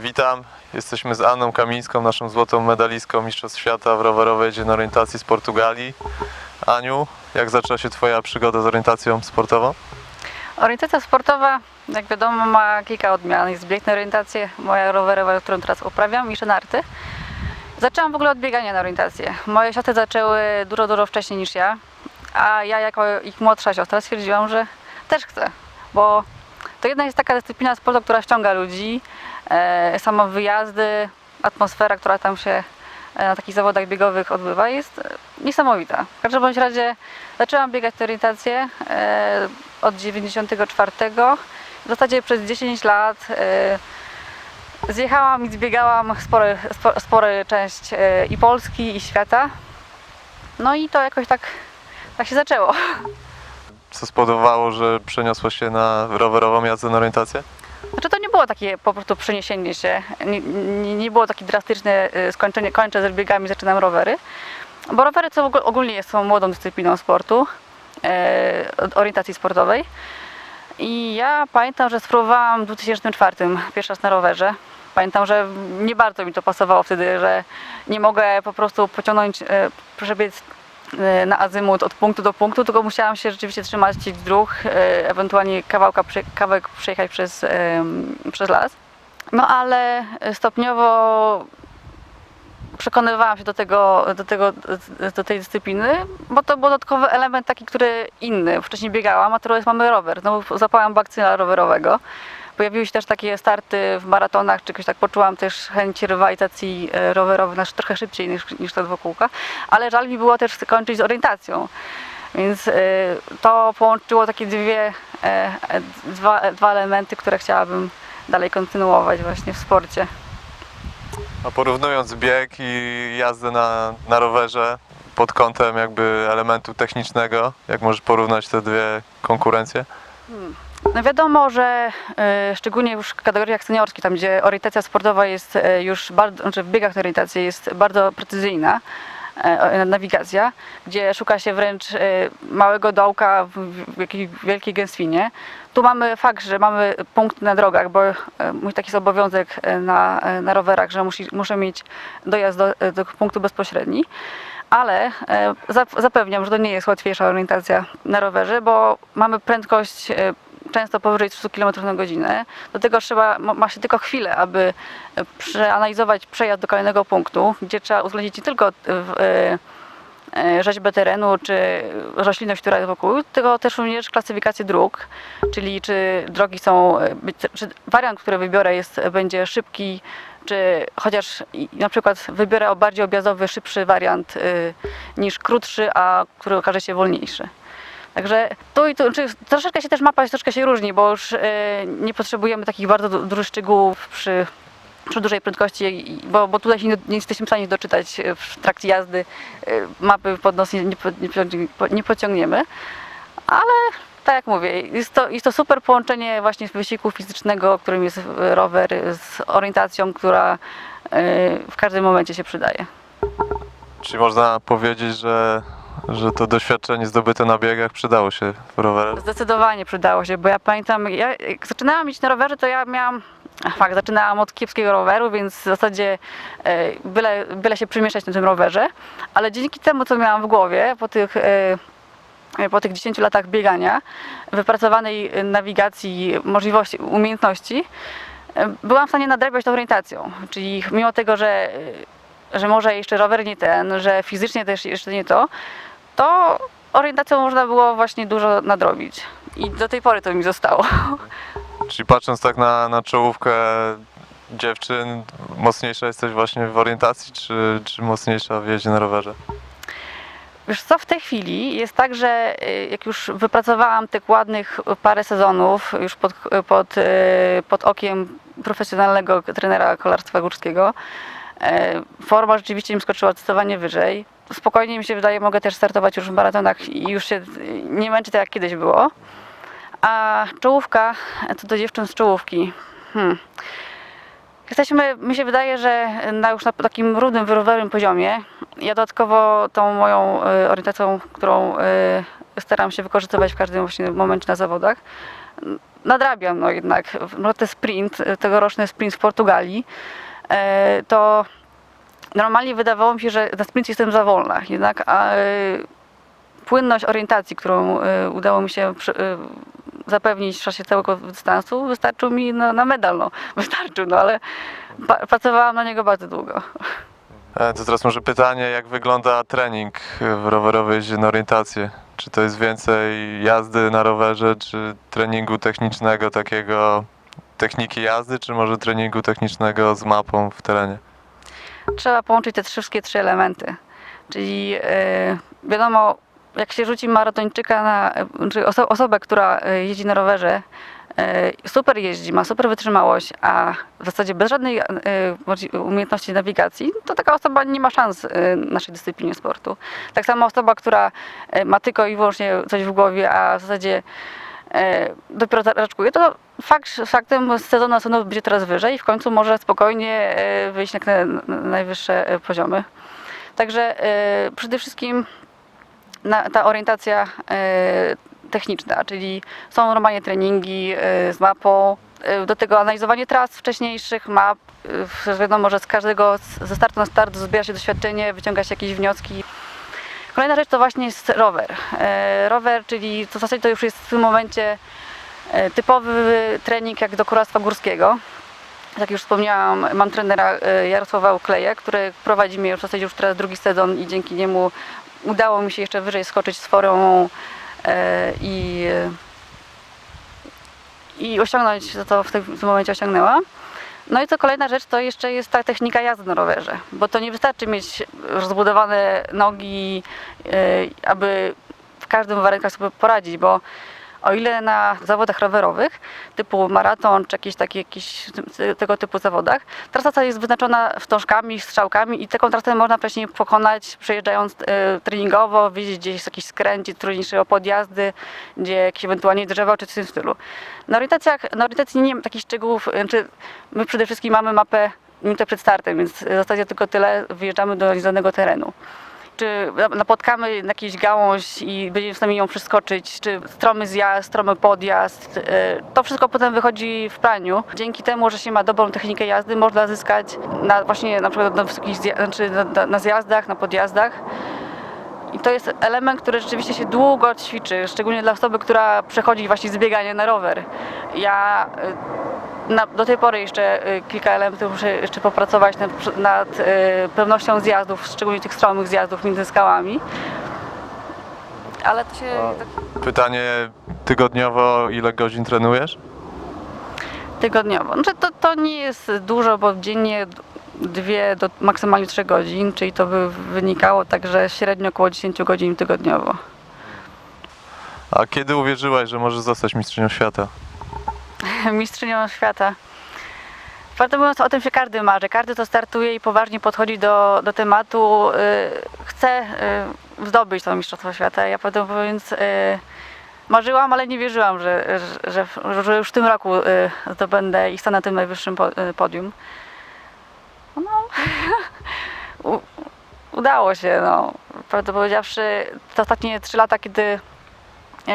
Witam, jesteśmy z Anną Kamińską, naszą złotą medalistką Mistrzostw Świata w rowerowej orientacji z Portugalii. Aniu, jak zaczęła się Twoja przygoda z orientacją sportową? Orientacja sportowa, jak wiadomo, ma kilka odmian. Jest bieg na orientację, moja rowerowa, którą teraz uprawiam, i szenarty. Zaczęłam w ogóle od biegania na orientację. Moje siostry zaczęły dużo, dużo wcześniej niż ja, a ja jako ich młodsza siostra stwierdziłam, że też chcę, bo to jedna jest taka dyscyplina sportu, która ściąga ludzi, samo wyjazdy, atmosfera, która tam się e, na takich zawodach biegowych odbywa jest e, niesamowita. W każdym bądź razie zaczęłam biegać na orientację e, od 94. W zasadzie przez 10 lat e, zjechałam i zbiegałam spory, spo, spory część e, i Polski i świata. No i to jakoś tak, tak się zaczęło. Co spowodowało, że przeniosła się na rowerową jazdę na orientację? Znaczy to było takie po prostu przeniesienie się, nie, nie, było takie drastyczne y, skończenie, kończę z biegami, zaczynam rowery. Bo rowery ogó- ogólnie są młodą dyscypliną sportu, e, orientacji sportowej. I ja pamiętam, że spróbowałam w 2004 pierwszy raz na rowerze. Pamiętam, że nie bardzo mi to pasowało wtedy, że nie mogę po prostu pociągnąć, e, przebiec na azymut od punktu do punktu, tylko musiałam się rzeczywiście trzymać dróg, e, ewentualnie kawałka, kawałek przejechać przez, przez las. No ale stopniowo przekonywałam się do tego, do tego, do tej dyscypliny, bo to był dodatkowy element taki, który inny. Wcześniej biegałam, a teraz mamy rower. No, zapałam bakcyla rowerowego. Pojawiły się też takie starty w maratonach, czy jakoś tak poczułam też chęć rywalizacji e, rowerowej, znaczy trochę szybciej niż, niż te dwukółka, ale żal mi było też skończyć z orientacją. Więc e, to połączyło takie dwie, e, dwa, dwa elementy, które chciałabym dalej kontynuować właśnie w sporcie. A porównując bieg i jazdę na, na rowerze pod kątem jakby elementu technicznego, jak możesz porównać te dwie konkurencje? No wiadomo, że e, szczególnie już w kategoriach seniorskich, tam gdzie orientacja sportowa jest e, już bardzo, znaczy w biegach na orientację jest bardzo precyzyjna, e, nawigacja, gdzie szuka się wręcz e, małego dołka w, w jakiejś wielkiej gęstwinie. Tu mamy fakt, że mamy punkt na drogach, bo e, mój taki jest obowiązek na, na rowerach, że musi, muszę mieć dojazd do, do punktu bezpośredni. Ale zap- zapewniam, że to nie jest łatwiejsza orientacja na rowerze, bo mamy prędkość często powyżej 300 km na godzinę. Do tego trzeba, ma się tylko chwilę, aby e, przeanalizować przejazd do kolejnego punktu, gdzie trzeba uwzględnić nie tylko e, e, rzeźbę terenu czy roślinność, która jest wokół, tylko też również klasyfikację dróg, czyli czy drogi są, czy wariant, który wybiorę jest, będzie szybki, czy chociaż na przykład wybiorę bardziej objazdowy, szybszy wariant niż krótszy, a który okaże się wolniejszy. Także tu i tu, czy troszeczkę się też mapa troszeczkę się różni, bo już y, nie potrzebujemy takich bardzo du- dużych szczegółów przy, przy dużej prędkości, bo, bo tutaj nie, nie jesteśmy w stanie doczytać y, w trakcie jazdy y, mapy pod nos nie, nie, nie, pociągnie- nie pociągniemy, ale tak jak mówię, jest to, jest to super połączenie właśnie wysiłku fizycznego, którym jest rower, z orientacją, która w każdym momencie się przydaje. Czyli można powiedzieć, że, że to doświadczenie zdobyte na biegach przydało się w rowerze? Zdecydowanie przydało się, bo ja pamiętam, ja jak zaczynałam iść na rowerze, to ja miałam, fakt, zaczynałam od kiepskiego roweru, więc w zasadzie e, byle, byle się przemieszczać na tym rowerze, ale dzięki temu, co miałam w głowie po tych, e, po tych 10 latach biegania, wypracowanej nawigacji, możliwości, umiejętności, e, byłam w stanie nadrabiać tą orientacją. Czyli mimo tego, że, że może jeszcze rower nie ten, że fizycznie też jeszcze nie to, to orientacją można było właśnie dużo nadrobić. I do tej pory to mi zostało. Czyli patrząc tak na, na czołówkę dziewczyn, mocniejsza jesteś właśnie w orientacji, czy, czy mocniejsza w jeździe na rowerze? Wiesz co, w tej chwili jest tak, że y, jak już wypracowałam tych ładnych parę sezonów już pod, pod, y, pod okiem profesjonalnego trenera kolarstwa górskiego, y, forma rzeczywiście mi skoczyła zdecydowanie wyżej. Spokojnie mi się wydaje, mogę też startować już w maratonach i już się y, nie męczy tak jak kiedyś było. A czołówka, to do dziewczyn z czołówki. Hmm. Jesteśmy, mi się wydaje, że na już na takim równym, wyrównawczym poziomie. Ja dodatkowo tą moją y, orientacją, którą y, staram się wykorzystywać w każdym właśnie momencie na zawodach. Nadrabiam no jednak, no ten sprint, tegoroczny sprint w Portugalii, to normalnie wydawało mi się, że na sprint jestem za wolna, jednak a, e, płynność orientacji, którą e, udało mi się przy, e, zapewnić w czasie całego dystansu, wystarczył mi na, na medal, no. Wystarczył, no ale pracowałam na niego bardzo długo. E, To teraz może pytanie, jak wygląda trening w rowerowej jeździe na orientację? Czy to jest więcej jazdy na rowerze, czy treningu technicznego, takiego techniki jazdy, czy może treningu technicznego z mapą w terenie? Trzeba połączyć te wszystkie trzy elementy. Czyli e, wiadomo, jak się rzuci maratończyka na, czy oso, osobę, która e, jeździ na rowerze, e, super jeździ, ma super wytrzymałość, a w zasadzie bez żadnej umiejętności nawigacji, to taka osoba nie ma szans w naszej dyscyplinie sportu. Tak samo osoba, która ma tylko i wyłącznie coś w głowie, a w zasadzie dopiero raczkuje, to fakt, faktem sezon będzie coraz wyżej i w końcu może spokojnie e, wyjść na, na, na najwyższe e, poziomy. Także e, przede wszystkim ta orientacja e, techniczna, czyli są normalnie treningi e, z mapą, e, do tego analizowanie tras wcześniejszych, map. E, Wiadomo, że z każdego ze startu na start zbiera się doświadczenie, wyciąga się jakieś wnioski. Kolejna rzecz to właśnie jest rower. E, Rower, czyli to w zasadzie to już jest w tym momencie e, typowy trening jak do kuractwa górskiego. Jak już wspomniałam, mam trenera e, Jarosława Ukleja, który prowadzi mnie już w zasadzie już teraz drugi sezon i dzięki niemu udało mi się jeszcze wyżej skoczyć z formą i, i osiągnąć to, co w tym momencie osiągnęłam. No i to kolejna rzecz to jeszcze jest ta technika jazdy na rowerze, bo to nie wystarczy mieć rozbudowane nogi, e, aby w każdym warunkach sobie poradzić, bo o ile na zawodach rowerowych, typu maraton czy jakieś takie jakieś tego typu zawodach, trasa jest wyznaczona wstążkami, strzałkami i taką trasę można wcześniej pokonać przejeżdżając e, treningowo, widzieć gdzieś jakiś skręt, trudniejszy o podjazdy, gdzie jakieś ewentualnie drzewa czy coś w tym stylu. Na orientacjach, na orientacji nie ma takich szczegółów, znaczy my przede wszystkim mamy mapę minutę przed startem, więc w zasadzie tylko tyle, wyjeżdżamy do nieznanego terenu czy napotkamy jakąś gałąź i będziemy w stanie ją przeskoczyć, czy stromy zjazd, stromy podjazd. y, To wszystko potem wychodzi w praniu. Dzięki temu, że się ma dobrą technikę jazdy, można zyskać na, właśnie na przykład na wysokich znaczy na, na, na zjazdach, na podjazdach. I to jest element, który rzeczywiście się długo ćwiczy, szczególnie dla osoby, która przechodzi właśnie zbieganie na rower. Ja y, na, do tej pory jeszcze y, kilka elementów muszę jeszcze popracować nad, nad y, pewnością zjazdów, szczególnie tych stromych zjazdów między skałami. Ale to się tak Pytanie tygodniowo, ile godzin trenujesz? tygodniowo. Znaczy to, to nie jest dużo, bo dziennie dwie do maksymalnie trzy godzin, czyli to by wynikało także średnio około 10 godzin tygodniowo. A kiedy uwierzyłaś, że możesz zostać mistrzynią świata? mistrzynią świata. Prawdę mówiąc, o tym się każdy marzy. Każdy, kto startuje i poważnie podchodzi do, do tematu, y, chce y, zdobyć to Mistrzostwo Świata. Ja prawdę mówiąc, y, marzyłam, ale nie wierzyłam, że, że, że, że już w tym roku y, zdobędę i stanę na tym najwyższym po, podium. No, udało się. No. Prawdę powiedziawszy, te ostatnie trzy lata, kiedy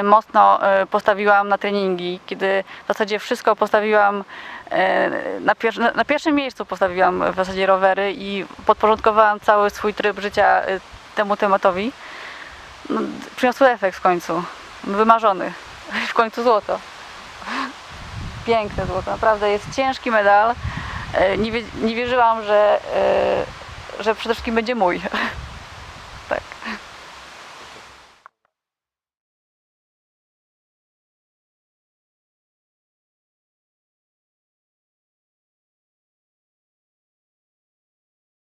mocno e, postawiłam na treningi, kiedy w zasadzie wszystko postawiłam e, na, pier na- pierwszym miejscu postawiłam w zasadzie rowery i podporządkowałam cały swój tryb życia e, temu tematowi. No, przyniosły efekt w końcu. Wymarzony. W końcu złoto. Piękne złoto. Naprawdę jest ciężki medal. E, Nie, nie wierzyłam, że, e, że przede wszystkim będzie mój.